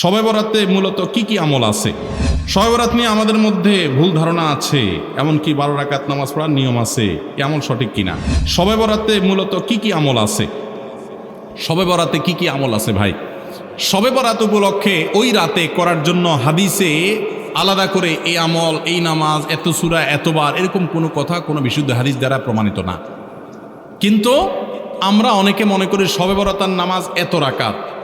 শবে বরাতে মূলত কি কি আমল আছে? শবে বরাত নিয়ে আমাদের মধ্যে ভুল ধারণা আছে, এমনকি বারো রাকাত নামাজ পড়ার নিয়ম আছে এমন সঠিক কিনা? শবে বরাতে মূলত কি কি আমল আছে? শবে বরাতে কি কি আমল আছে ভাই? শবে বরাত উপলক্ষে ওই রাতে করার জন্য হাদিসে আলাদা করে এই আমল, এই নামাজ, এত সুরা এতবার এরকম কোনো কথা, কোনো বিশুদ্ধ হাদিস দ্বারা প্রমাণিত না। কিন্তু আমরা অনেকে মনে করি শবে বরাতার নামাজ এত রাকাত।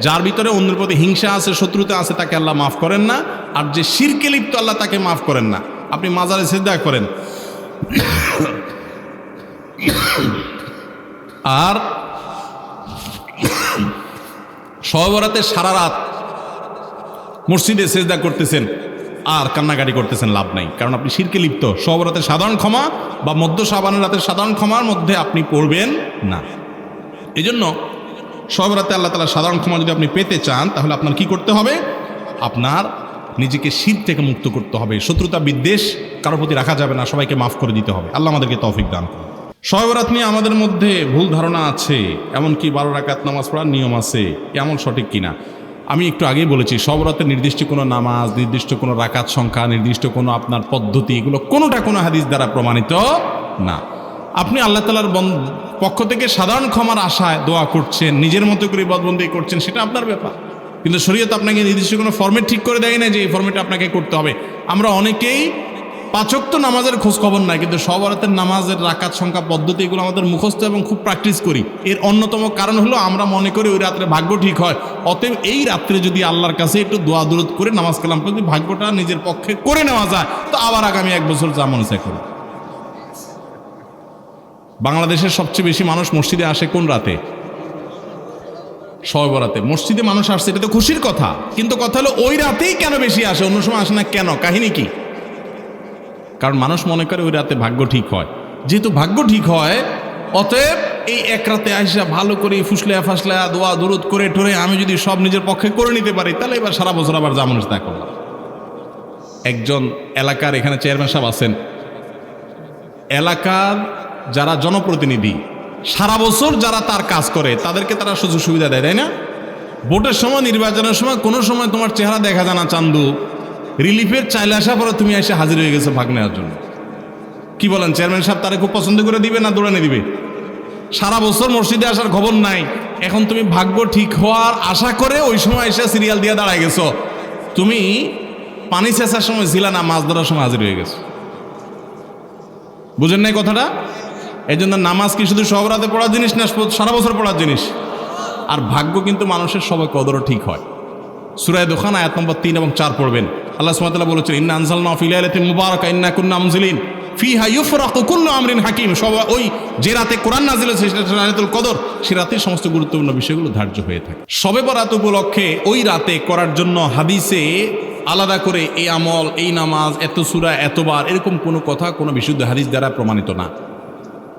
যার ভিতরে অন্যের প্রতি হিংসা আছে, শত্রুতা আছে, তাকে আল্লাহ মাফ করেন না। আর যে শিরকে লিপ্ত, আল্লাহ তাকে মাফ করেন না। আপনি মাজারে সিদ্ধা করেন। আর সহবরাতে সারা রাত মসজিদে সেজদা করতেছেন, আর কান্নাকাটি করতেছেন, লাভ নাই। কারণ আপনি শিরকে লিপ্ত। সহবরাতের সাধারণ ক্ষমা বা মধ্য সাবানের রাতের সাধারণ ক্ষমার মধ্যে আপনি পড়বেন না। এই জন্য সহবরাতে আল্লাহ তালা সাধারণ ক্ষমা যদি আপনি পেতে চান, তাহলে আপনার কি করতে হবে? আপনার নিজেকে শীত থেকে মুক্ত করতে হবে। শত্রুতা বিদ্বেষ কারোর প্রতি রাখা যাবে না, সবাইকে মাফ করে দিতে হবে। আল্লাহ আমাদেরকে তৌফিক দান করুন। সহবরাত নিয়ে আমাদের মধ্যে ভুল ধারণা আছে, এমনকি বারো রাকাত নামাজ পড়ার নিয়ম আছে এমন সঠিক কিনা? আমি একটু আগেই বলেছি সবরাতের নির্দিষ্ট কোনো নামাজ, নির্দিষ্ট কোনো রাকাত সংখ্যা, নির্দিষ্ট কোনো আপনার পদ্ধতি, এগুলো কোনোটা কোনো হাদিস দ্বারা প্রমাণিত না। আপনি আল্লাহ তালার পক্ষ থেকে সাধারণ ক্ষমার আশায় দোয়া করছেন, নিজের মতো করে বদবন্দি করছেন, সেটা আপনার ব্যাপার। কিন্তু শরীয়ত আপনাকে নির্দিষ্ট কোনো ফর্মেট ঠিক করে দেয় না যে এই ফর্মেটে আপনাকে করতে হবে। আমরা অনেকেই পাচক তো নামাজের খোঁজ খবর নাই, কিন্তু সবরাতের নামাজের রাকাত সংখ্যা পদ্ধতি এগুলো আমাদের মুখস্থ এবং খুব প্র্যাকটিস করি। এর অন্যতম কারণ হলো আমরা মনে করি ওই রাত্রে ভাগ্য ঠিক হয়। অতএব এই রাত্রে যদি আল্লাহর কাছে একটু দোয়া দূরত করে নামাজ কালাম যদি ভাগ্যটা নিজের পক্ষে করে নেওয়া যায়, তো আবার আগামী এক বছর যা মনে করি বাংলাদেশের সবচেয়ে বেশি মানুষ মসজিদে আসে কোন রাতে? শবে বরাতে মসজিদে মানুষ আসছে, এটা তো খুশির কথা। কিন্তু কথা হলো, ওই রাতেই কেন বেশি আসে? অন্য সময় আসে না কেন? কাহিনী কি? কারণ মানুষ মনে করে ওই রাতে ভাগ্য ঠিক হয়। যেহেতু ভাগ্য ঠিক হয়, অতএব এই এক রাতে আইসা ভালো করে ফুসলে ফাসলে দোয়া দূরত করে টরে আমি যদি সব নিজের পক্ষে করে নিতে পারি, তাহলে এবার সারা বছর আবার যা মানুষ করলাম। একজন এলাকার এখানে চেয়ারম্যান সাহেব আছেন। এলাকার যারা জনপ্রতিনিধি, সারা বছর যারা তার কাজ করে, তাদেরকে তারা সুযোগ সুবিধা দেয়, তাই না? ভোটের সময়, নির্বাচনের সময়, কোনো সময় তোমার চেহারা দেখা যায় না চান্দু। রিলিফের চাইলে আসার পরে তুমি এসে হাজির হয়ে গেছো ভাগ নেওয়ার জন্য। কি বলেন, চেয়ারম্যান সাহেব তারা খুব পছন্দ করে দিবে না দৌড়ানে দিবে? সারা বছর মসজিদে আসার খবর নাই। এখন তুমি ভাগ্য ঠিক হওয়ার আশা করে ওই সময় এসে সিরিয়াল দিয়ে দাঁড়ায় গেছো। তুমি পানি চেঁচার সময় ছিল না, মাছ ধরার সময় হাজির হয়ে গেছো। বুঝেন নাই কথাটা? এই জন্য নামাজ কি শুধু সব রাতে পড়ার জিনিস না সারা বছর পড়ার জিনিস? আর ভাগ্য কিন্তু মানুষের সবাই কদরও ঠিক হয়। সুরায় দোকান আয়াত নম্বর তিন এবং চার পড়বেন। আল্লাহ সুমাতাল্লাহ বলেছেন, ইন্না আনসাল নফিল মুবারক, ইন্না কুন্না আমজিলিন ফিহা ইউফরাকু কুল্লু আমরিন হাকিম। সব ওই যে রাতে কোরআন নাজিল হয়েছে, সেটা রাতেল কদর, সে রাতে সমস্ত গুরুত্বপূর্ণ বিষয়গুলো ধার্য হয়ে থাকে। সবে বরাত উপলক্ষে ওই রাতে করার জন্য হাদিসে আলাদা করে এই আমল, এই নামাজ, এত সুরা, এতবার, এরকম কোনো কথা, কোনো বিশুদ্ধ হাদিস দ্বারা প্রমাণিত না।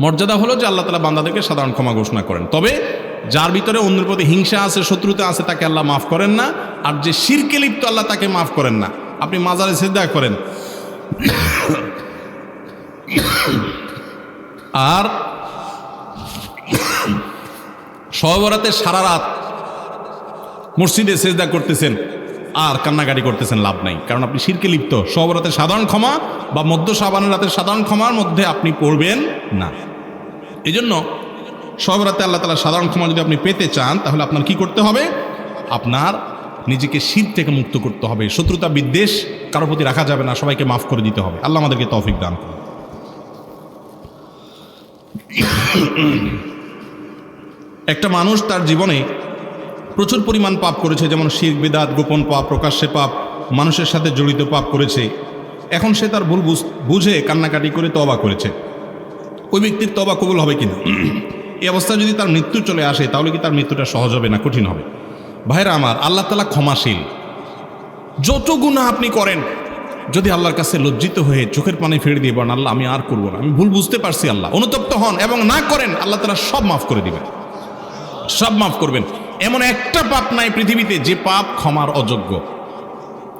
মর্যাদা হলো যে আল্লাহ তালা বান্দাদেরকে সাধারণ ক্ষমা ঘোষণা করেন। তবে যার ভিতরে অন্যের প্রতি হিংসা আছে, শত্রুতা আছে, তাকে আল্লাহ মাফ করেন না। আর যে শিরকে লিপ্ত, আল্লাহ তাকে মাফ করেন না। আপনি মাজারে সিদ্ধা করেন। আর সহবরাতে সারা রাত মসজিদে সেজদা করতেছেন আর কান্নাকাটি করতেছেন, লাভ নাই। কারণ আপনি শিরকে লিপ্ত। সহবরাতে সাধারণ ক্ষমা বা মধ্য সাবানের রাতের সাধারণ ক্ষমার মধ্যে আপনি পড়বেন না। এই জন্য সব রাতে আল্লাহ তালা সাধারণ ক্ষমা যদি আপনি পেতে চান, তাহলে আপনার কি করতে হবে? আপনার নিজেকে শীত থেকে মুক্ত করতে হবে। শত্রুতা বিদ্বেষ কারোর প্রতি রাখা যাবে না, সবাইকে মাফ করে দিতে হবে। আল্লাহ আমাদেরকে তৌফিক দান করুন। একটা মানুষ তার জীবনে প্রচুর পরিমাণ পাপ করেছে, যেমন শির, বেদাত, গোপন পাপ, প্রকাশ্যে পাপ, মানুষের সাথে জড়িত পাপ করেছে। এখন সে তার ভুল বুঝ- কান্নাকাটি করে তবা করেছে। ওই ব্যক্তির তবা কবুল হবে কিনা? এই অবস্থা যদি তার মৃত্যু চলে আসে, তাহলে কি তার মৃত্যুটা সহজ হবে না কঠিন হবে? ভাইরা আমার, আল্লাহ তালা ক্ষমাশীল। যত গুণা আপনি করেন, যদি আল্লাহর কাছে লজ্জিত হয়ে চোখের পানি ফেলে দিয়ে বলেন, আল্লাহ, আমি আর করব না, আমি ভুল বুঝতে পারছি আল্লাহ, অনুতপ্ত হন এবং না করেন, আল্লাহ তালা সব মাফ করে দিবেন। সব মাফ করবেন। এমন একটা পাপ নাই পৃথিবীতে যে পাপ ক্ষমার অযোগ্য।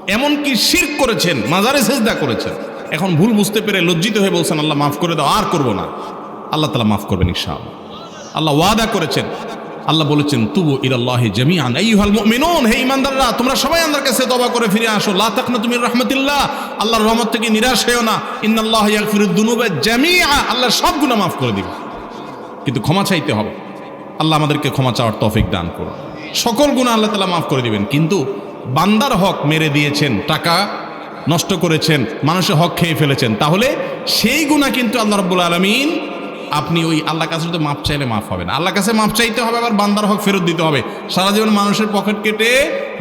এমনকি শির করেছেন, মাজারে সেজদা করেছেন। এখন ভুল বুঝতে পেরে লজ্জিত হয়ে বলছেন, আল্লাহ মাফ করে দাও, আর করব না। আল্লাহ তালা মাফ করবেন ইনশাআল্লাহ। আল্লাহ ওয়াদা করেছেন। আল্লাহ বলেছেন, তুবু ইলাল্লাহি জামিআন। আইয়ুহাল মুমিনুন, হে ঈমানদাররা, তোমরা সবাই আল্লাহর কাছে তওবা করে ফিরে আসো। লা তাকনাতু মির রাহমাতিল্লাহ, আল্লাহর রহমত থেকে নিরাশ হয়েও না। ইন্নাল্লাহ ইয়াগফিরুদ দুনুবা জামিআ, আল্লাহ সব গুনাহ মাফ করে দিবে। কিন্তু ক্ষমা চাইতে হবে। আল্লাহ আমাদেরকে ক্ষমা চাওয়ার তৌফিক দান করুন। সকল গুণা আল্লাহ তালা মাফ করে দিবেন। কিন্তু বান্দার হক মেরে দিয়েছেন টাকা নষ্ট করেছেন, মানুষের হক খেয়ে ফেলেছেন। তাহলে সেই গুণা কিন্তু আল্লাহ রব্বুল আলমিন আপনি ওই আল্লাহ কাছে শুধু মাপ চাইলে মাফ হবে না আল্লাহ কাছে মাপ চাইতে হবে, আবার বান্দার হক ফেরত দিতে হবে। সারা জীবন মানুষের পকেট কেটে,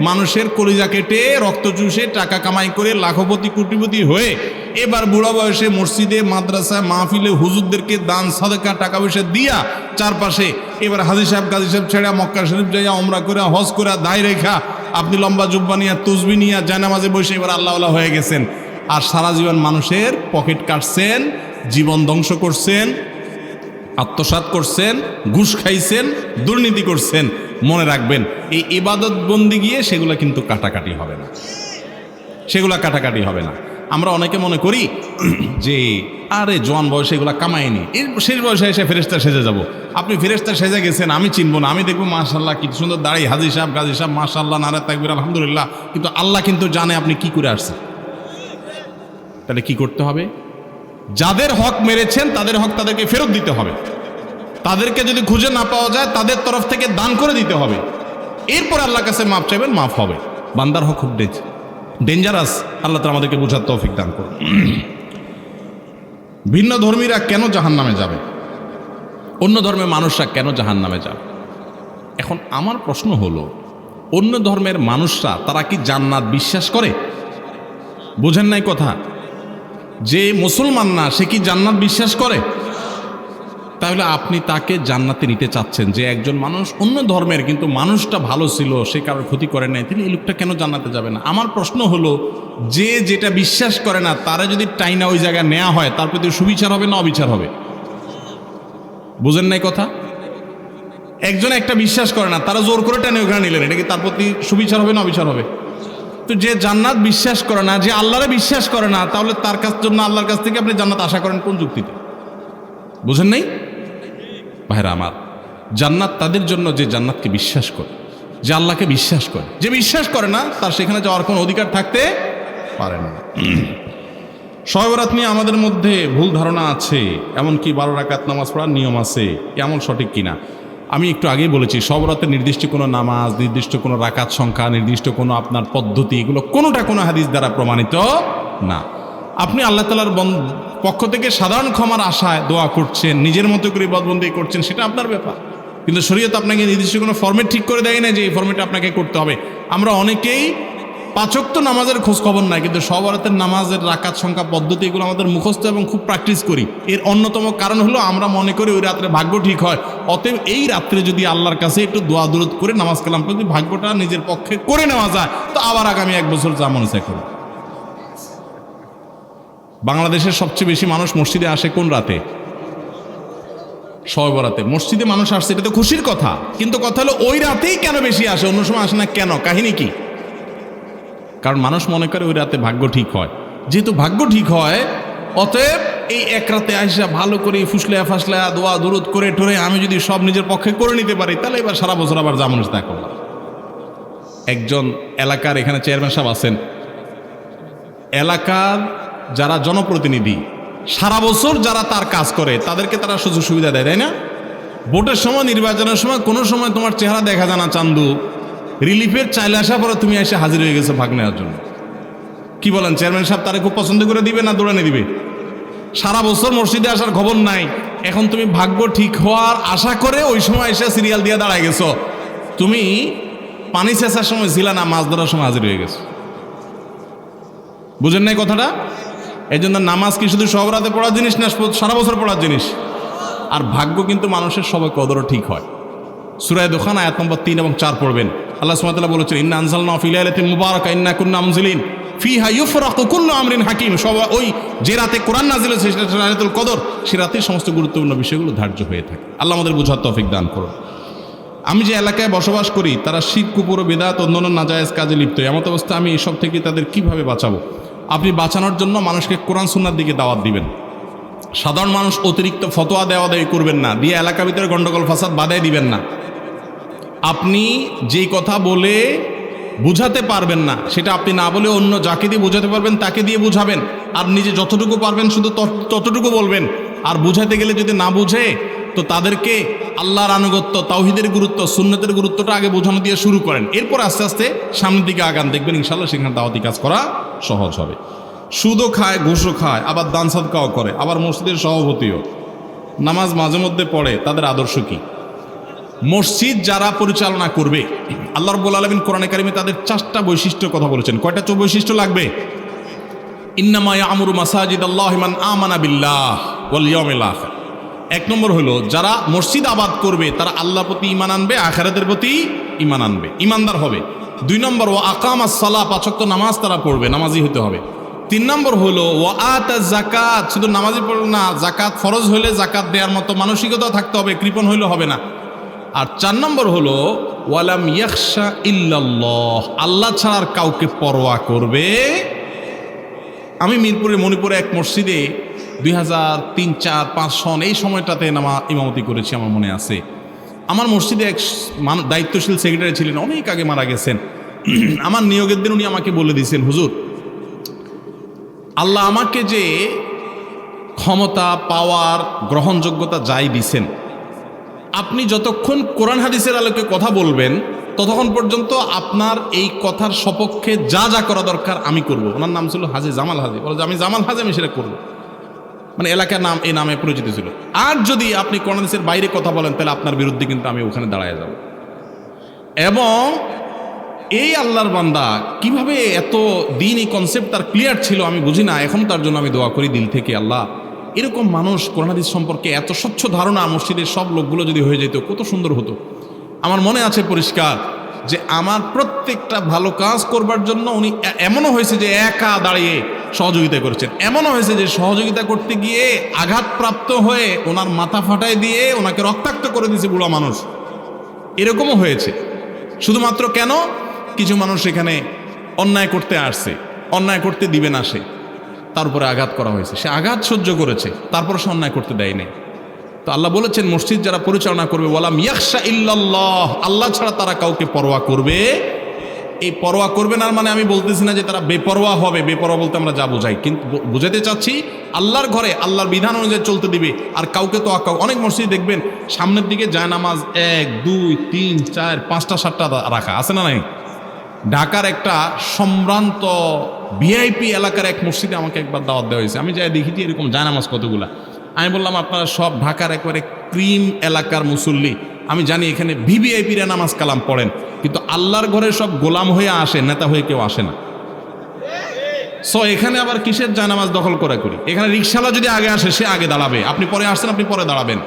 মানুষের কলিজা কেটে, রক্ত চুষে, টাকা কামাই করে, লাখপতি, কোটিপতি হয়ে এবার বুড়া বয়সে মসজিদে, মাদ্রাসায়, মাহফিলে হুজুরদেরকে দান, সাদেকা, টাকা পয়সা দিয়া চারপাশে এবার হাজি সাহেব, গাজী সাহেব ছেড়া মক্কা শরীফ যাইয়া ওমরা করে হজ করে দায় রেখা আপনি লম্বা জুব্বা নিয়ে তুজবি নিয়ে জায়নামাজে বসে এবার আল্লাহ আল্লাহ হয়ে গেছেন। আর সারা জীবন মানুষের পকেট কাটছেন, জীবন ধ্বংস করছেন আত্মসাত করছেন, ঘুষ খাইছেন, দুর্নীতি করছেন, মনে রাখবেন, এই ইবাদত বন্দি গিয়ে সেগুলো কিন্তু কাটাকাটি হবে না। সেগুলো কাটাকাটি হবে না। আমরা অনেকে মনে করি যে, আরে, জোয়ান বয়সে এগুলো কামায়নি। এর শেষ বয়সে এসে ফেরেস্তা সেজে যাব। আপনি ফেরেস্তা সেজে গেছেন, আমি চিনবো না। আমি দেখব মাশাল্লাহ কি সুন্দর দাঁড়িয়ে হাজি সাহেব, গাজী সাহেব মাশাল্লাহ নারে তাকবির, আলহামদুলিল্লাহ। কিন্তু আল্লাহ কিন্তু জানে আপনি কি করে আসছেন। তাহলে কি করতে হবে? যাদের হক মেরেছেন, তাদের হক তাদেরকে ফেরত দিতে হবে। তাদেরকে যদি খুঁজে না পাওয়া যায়, তাদের তরফ থেকে দান করে দিতে হবে। এরপর আল্লাহর কাছে মাফ চাইবেন, মাফ হবে। বান্দার হক খুব ডেঞ্জ ডেঞ্জারাস আল্লাহ তালা আমাদেরকে বোঝার তৌফিক দান করুন। ভিন্ন ধর্মীরা কেন জাহান নামে যাবে? অন্য ধর্মের মানুষরা কেন জাহান নামে যাবে? এখন আমার প্রশ্ন হলো, অন্য ধর্মের মানুষরা তারা কি জান্নাত বিশ্বাস করে? বোঝেন নাই কথা? যে মুসলমান না, সে কি জান্নাত বিশ্বাস করে? তাহলে আপনি তাকে জান্নাতে নিতে চাচ্ছেন যে একজন মানুষ অন্য ধর্মের, কিন্তু মানুষটা ভালো ছিল, সে কারোর ক্ষতি করে নাই তিনি এই লোকটা কেন জান্নাতে যাবে না? আমার প্রশ্ন হলো, যে যেটা বিশ্বাস করে না, তারা যদি টাইনা ওই জায়গায় নেওয়া হয়, তার প্রতি সুবিচার হবে না অবিচার হবে? বুঝেন নাই কথা? একজন একটা বিশ্বাস করে না, তারা জোর করে টেনে ওখানে নিলেন, এটা কি তার প্রতি সুবিচার হবে না অবিচার হবে? তো যে জান্নাত বিশ্বাস করে না, যে আল্লাহরে বিশ্বাস করে না, তাহলে তার কাছ জন্য আল্লাহর কাছ থেকে আপনি জান্নাত আশা করেন কোন যুক্তিতে? বুঝেন নাই? ভাইরা আমার, জান্নাত তাদের জন্য যে জান্নাতকে বিশ্বাস করে, যে আল্লাহকে বিশ্বাস করে। যে বিশ্বাস করে না, তার সেখানে যাওয়ার কোনো অধিকার থাকতে পারে না। শয়বরাত নিয়ে আমাদের মধ্যে ভুল ধারণা আছে, এমনকি বারো রাকাত নামাজ পড়ার নিয়ম আছে, এমন সঠিক কিনা? আমি একটু আগেই বলেছি সবরাতের নির্দিষ্ট কোনো নামাজ, নির্দিষ্ট কোনো রাকাত সংখ্যা, নির্দিষ্ট কোনো আপনার পদ্ধতি, এগুলো কোনোটা কোনো হাদিস দ্বারা প্রমাণিত না। আপনি আল্লাহ তালার পক্ষ থেকে সাধারণ ক্ষমার আশায় দোয়া করছেন, নিজের মতো করে বদবন্দি করছেন, সেটা আপনার ব্যাপার। কিন্তু শরীয়ত আপনাকে নির্দিষ্ট কোনো ফর্মেট ঠিক করে দেয় না যে এই ফর্মেটে আপনাকে করতে হবে। আমরা অনেকেই পাচক তো নামাজের খোঁজ খবর নাই, কিন্তু সবরাতের নামাজের রাকাত সংখ্যা পদ্ধতি এগুলো আমাদের মুখস্থ এবং খুব প্র্যাকটিস করি। এর অন্যতম কারণ হলো আমরা মনে করি ওই রাত্রে ভাগ্য ঠিক হয়। অতএব এই রাত্রে যদি আল্লাহর কাছে একটু দোয়া দূরত করে নামাজ কালাম যদি ভাগ্যটা নিজের পক্ষে করে নেওয়া যায়, তো আবার আগামী এক বছর যা মনে বাংলাদেশের সবচেয়ে বেশি মানুষ মসজিদে আসে কোন রাতে? সবরাতে মসজিদে মানুষ আসছে, এটা তো খুশির কথা। কিন্তু কথা হলো, ওই রাতেই কেন বেশি আসে? অন্য সময় আসে না কেন? কাহিনী কি? কারণ মানুষ মনে করে ওই রাতে ভাগ্য ঠিক হয়। যেহেতু ভাগ্য ঠিক হয়, অতএব এই এক রাতে আইসা ভালো করে ফুসলেয়া ফাসলেয়া দোয়া দূরত করে টরে আমি যদি সব নিজের পক্ষে করে নিতে পারি, তাহলে এবার সারা বছর আবার মানুষ তা করলাম। একজন এলাকার এখানে চেয়ারম্যান সাহেব আছেন। এলাকার যারা জনপ্রতিনিধি, সারা বছর যারা তার কাজ করে, তাদেরকে তারা সুযোগ সুবিধা দেয়, তাই না? ভোটের সময়, নির্বাচনের সময়, কোনো সময় তোমার চেহারা দেখা যায় না, চান্দু। রিলিফের চাইলে আসার পরে তুমি এসে হাজির হয়ে গেছো ভাগ নেওয়ার জন্য। কি বলেন, চেয়ারম্যান সাহেব তারা খুব পছন্দ করে দিবে না দৌড়ানে দিবে? সারা বছর মসজিদে আসার খবর নাই। এখন তুমি ভাগ্য ঠিক হওয়ার আশা করে ওই সময় এসে সিরিয়াল দিয়ে দাঁড়ায় গেছো। তুমি পানি চেঁচার সময় ছিল না, মাছ ধরার সময় হাজির হয়ে গেছো। বুঝেন নাই কথাটা? এই জন্য নামাজ কি শুধু সব রাতে পড়ার জিনিস না, সারা বছর পড়ার জিনিস? আর ভাগ্য কিন্তু মানুষের সবাই কদরও ঠিক হয়। সুরায় দোকান আয়াত নম্বর তিন এবং চার পড়বেন। আল্লাহ সুমাতাল্লাহ বলেছেন, ইন্না আনসাল নফিলাইলাতিন মুবারক, ইন্না কুন্না আমজিলিন ফিহা ইউফরাকু কুল্লু আমরিন হাকিম। সব ওই যে রাতে কোরআন নাজিল হয়েছে, সেটা কদর। সে রাতেই সমস্ত গুরুত্বপূর্ণ বিষয়গুলো ধার্য হয়ে থাকে। আল্লাহ আমাদের বুঝার তৌফিক দান করুন। আমি যে এলাকায় বসবাস করি, তারা শিখ কুপুর বেদাত, অন্যান্য নাজায়েজ কাজে লিপ্ত। এমত অবস্থা আমি এসব থেকে তাদের কীভাবে বাঁচাবো? আপনি বাঁচানোর জন্য মানুষকে কোরআন সুন্নার দিকে দাওয়াত দিবেন। সাধারণ মানুষ অতিরিক্ত ফতোয়া দেওয়া দেয় করবেন না, দিয়ে এলাকা ভিতরে গণ্ডগোল ফাসাদ বাধাই দিবেন না। আপনি যেই কথা বলে বুঝাতে পারবেন না, সেটা আপনি না বলে অন্য যাকে দিয়ে বোঝাতে পারবেন, তাকে দিয়ে বুঝাবেন। আর নিজে যতটুকু পারবেন, শুধু তত- ততটুকু বলবেন। আর বুঝাতে গেলে যদি না বুঝে, তো তাদেরকে আল্লাহর আনুগত্য, তাওহিদের গুরুত্ব, সুন্নতের গুরুত্বটা আগে বোঝানো দিয়ে শুরু করেন। এরপর আস্তে আস্তে সামনের দিকে আগান, দেখবেন ইনশাল্লাহ সেখানে দাওয়াতি কাজ করা সহজ হবে। সুদও খায়, ঘুষও খায়, আবার দান সাদকাও করে, আবার মসজিদের সভাপতিও। নামাজ মাঝে মধ্যে পড়ে, তাদের আদর্শ কি? মসজিদ যারা পরিচালনা করবে, আল্লাহ রব্বুল আলমিন কোরআনে কারিমে তাদের চারটা বৈশিষ্ট্যের কথা বলেছেন। কয়টা চো বৈশিষ্ট্য লাগবে? ইন্নামায়া আমরু মাসাজিদ আল্লাহ ইমান আমানা বিল্লাহ ওয়াল ইয়াউমিল আখির। এক নম্বর হলো, যারা মসজিদ আবাদ করবে, তারা আল্লাহ প্রতি ইমান আনবে, আখেরাতের প্রতি ইমান আনবে। ইমানদার হবে। দুই নম্বর ও আকাম সালা পাচক্ত নামাজ তারা পড়বে নামাজি হতে হবে। তিন নম্বর হলো ও আত জাকাত শুধু নামাজি পড়বে না জাকাত ফরজ হলে জাকাত দেওয়ার মতো মানসিকতা থাকতে হবে, কৃপণ হইলে হবে না। আর চার নম্বর হলো ওয়ালাম ইয়াকশা ইল্লাল্লাহ আল্লাহ ছাড়ার কাউকে পরোয়া করবে। আমি মিরপুরে মণিপুরে এক মসজিদে দুই হাজার তিন, চার, পাঁচ সন এই সময়টাতে নামা, ইমামতি করেছি, আমার মনে আছে। আমার মসজিদে এক দায়িত্বশীল সেক্রেটারি ছিলেন, অনেক আগে মারা গেছেন। আমার নিয়োগের দিন উনি আমাকে বলে দিয়েছেন, হুজুর, আল্লাহ আমাকে যে ক্ষমতা পাওয়ার গ্রহণযোগ্যতা যাই দিছেন, আপনি যতক্ষণ কোরআন হাদিসের আলোকে কথা বলবেন, ততক্ষণ পর্যন্ত আপনার এই কথার সপক্ষে যা যা করা দরকার আমি করব। ওনার নাম ছিল হাজি জামাল হাজি। বলে আমি জামাল হাজি, আমি সেটা করব। মানে এলাকার নাম, এই নামে পরিচিত ছিল। আর যদি আপনি হাদিসের বাইরে কথা বলেন, তাহলে আপনার বিরুদ্ধে কিন্তু আমি ওখানে দাঁড়ায় যাব। এবং এই আল্লাহর বান্দা কীভাবে এত দিন এই কনসেপ্ট তার ক্লিয়ার ছিল আমি বুঝি না, এখন তার জন্য আমি দোয়া করি দিল থেকে, আল্লাহ, এরকম মানুষ কোরআনাদিস সম্পর্কে এত স্বচ্ছ ধারণা মসজিদের সব লোকগুলো যদি হয়ে যেত, কত সুন্দর হতো। আমার মনে আছে পরিষ্কার যে আমার প্রত্যেকটা ভালো কাজ করবার জন্য উনি এমনও হয়েছে যে একা দাঁড়িয়ে সহযোগিতা করেছেন। এমনও হয়েছে যে সহযোগিতা করতে গিয়ে আঘাতপ্রাপ্ত হয়ে ওনার মাথা ফাটায় দিয়ে ওনাকে রক্তাক্ত করে দিয়েছে বুড়া মানুষ। এরকমও হয়েছে। শুধুমাত্র কেন? কিছু মানুষ এখানে অন্যায় করতে আসছে, অন্যায় করতে দিবে না সে। তার উপরে আঘাত করা হয়েছে। সে আঘাত সহ্য করেছে, তারপর সে অন্যায় করতে দেয় নাই। তো আল্লাহ বলেছেন, মসজিদ যারা পরিচালনা করবে বলা মিয়াকশা ইল্লাল্লাহ, আল্লাহ ছাড়া তারা কাউকে পরোয়া করবে এই পরোয়া করবে না মানে আমি বলতেছি না যে তারা বেপরোয়া হবে। বেপরোয়া বলতে আমরা যা বোঝাই। কিন্তু বুঝাতে চাচ্ছি, আল্লাহর ঘরে, আল্লাহর বিধান অনুযায়ী চলতে দিবে। আর কাউকে তো কাউ অনেক মসজিদ দেখবেন, সামনের দিকে জায়নামাজ এক, দুই, তিন, চার, পাঁচটা, সাতটা রাখা। আছে না নাই? ঢাকার একটা সম্ভ্রান্ত ভিআইপি এলাকার এক মসজিদে আমাকে একবার দাওয়াত দেওয়া হয়েছে। আমি যাই দেখেছি এরকম জায়নামাজ কতগুলা। আমি বললাম, আপনারা সব ঢাকার একবারে ক্রিম এলাকার মুসল্লি। আমি জানি এখানে ভিভিআইপিরা নামাজ কালাম পড়েন, কিন্তু আল্লাহর ঘরে সব গোলাম হয়ে আসে, নেতা হয়ে কেউ আসে না। সো এখানে আবার কিসের জায়নামাজ দখল করে করি? এখানে রিক্সাওয়ালা যদি আগে আসে, সে আগে দাঁড়াবে। আপনি পরে আসছেন, আপনি পরে দাঁড়াবেন।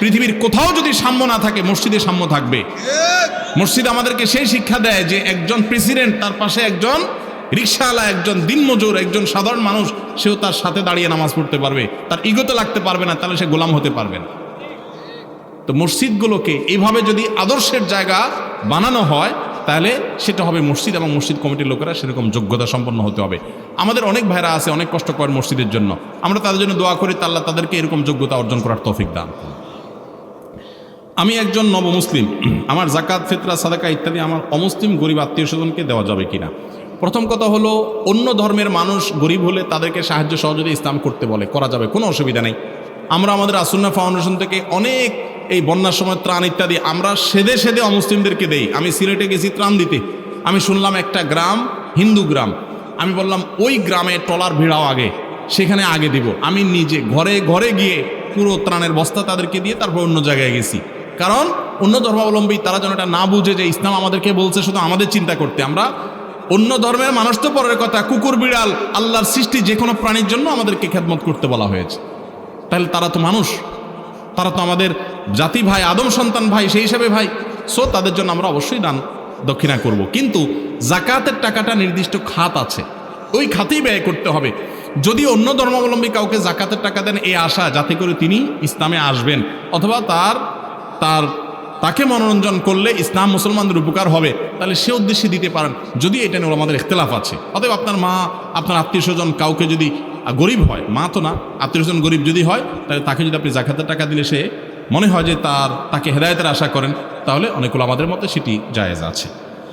পৃথিবীর কোথাও যদি সাম্য না থাকে, মসজিদে সাম্য থাকবে। মসজিদ আমাদেরকে সেই শিক্ষা দেয় যে একজন প্রেসিডেন্ট তার পাশে একজন রিক্সাওয়ালা একজন দিনমজুর, একজন সাধারণ মানুষ, সেও তার সাথে দাঁড়িয়ে নামাজ পড়তে পারবে। তার ইগোতে লাগতে পারবে না, তাহলে সে গোলাম হতে পারবে না। তো মসজিদগুলোকে এইভাবে যদি আদর্শের জায়গা বানানো হয়, তাহলে সেটা হবে মসজিদ এবং মসজিদ কমিটির লোকেরা সেরকম যোগ্যতা সম্পন্ন হতে হবে। আমাদের অনেক ভাইরা আছে, অনেক কষ্ট করেন মসজিদের জন্য। আমরা তাদের জন্য দোয়া করি তাল্লাহ তাদেরকে এরকম যোগ্যতা অর্জন করার তৌফিক দান আমি একজন নবমুসলিম, আমার জাকাত ফিতরা, সাদাকা ইত্যাদি আমার অমুসলিম গরিব আত্মীয় স্বজনকে দেওয়া যাবে কিনা? প্রথম কথা হলো, অন্য ধর্মের মানুষ গরিব হলে তাদেরকে সাহায্য সহযোগিতা ইসলাম করতে বলে, করা যাবে, কোনো অসুবিধা নেই। আমরা আমাদের আসুন্না ফাউন্ডেশন থেকে অনেক এই বন্যার সময় ত্রাণ ইত্যাদি, আমরা সেদে সেদে অমুসলিমদেরকে দেই। আমি সিলেটে গেছি ত্রাণ দিতে। আমি শুনলাম একটা গ্রাম, হিন্দু গ্রাম। আমি বললাম, ওই গ্রামে টলার ভিড়াও আগে, সেখানে আগে দিব। আমি নিজে ঘরে ঘরে গিয়ে পুরো ত্রাণের বস্তা তাদেরকে দিয়ে তারপর অন্য জায়গায় গেছি। কারণ অন্য ধর্মাবলম্বী, তারা যেন এটা না বুঝে যে ইসলাম আমাদেরকে বলছে, শুধু আমাদের চিন্তা করতে। আমরা অন্য ধর্মের মানুষ তো পরের কথা, কুকুর, বিড়াল, আল্লাহর সৃষ্টি যে কোনো প্রাণীর জন্য আমাদেরকে খেদমত করতে বলা হয়েছে। তাহলে তারা তো মানুষ। তারা তো আমাদের জাতি ভাই, আদম সন্তান ভাই, সেই হিসাবে ভাই। সো তাদের জন্য আমরা অবশ্যই দান, দক্ষিণা করব। কিন্তু জাকাতের টাকাটা নির্দিষ্ট খাত আছে। ওই খাতেই ব্যয় করতে হবে। যদি অন্য ধর্মাবলম্বী কাউকে জাকাতের টাকা দেন এই আশা, যাতে করে তিনি ইসলামে আসবেন। অথবা তার তার তাকে মনোরঞ্জন করলে ইসলাম মুসলমানদের উপকার হবে, তাহলে সে উদ্দেশ্যে দিতে পারেন। যদি এটা নিয়ে আমাদের ইখতলাফ আছে, অতএব আপনার মা, আপনার আত্মীয় স্বজন কাউকে যদি গরিব হয়, মা তো না, আত্মীয় স্বজন গরিব যদি হয়, তাহলে তাকে যদি আপনি জাকাতের টাকা দিলে সে মনে হয় যে তার, তাকে হেদায়তের আশা করেন, তাহলে অনেকগুলো আমাদের মতে সেটি জায়েজ আছে।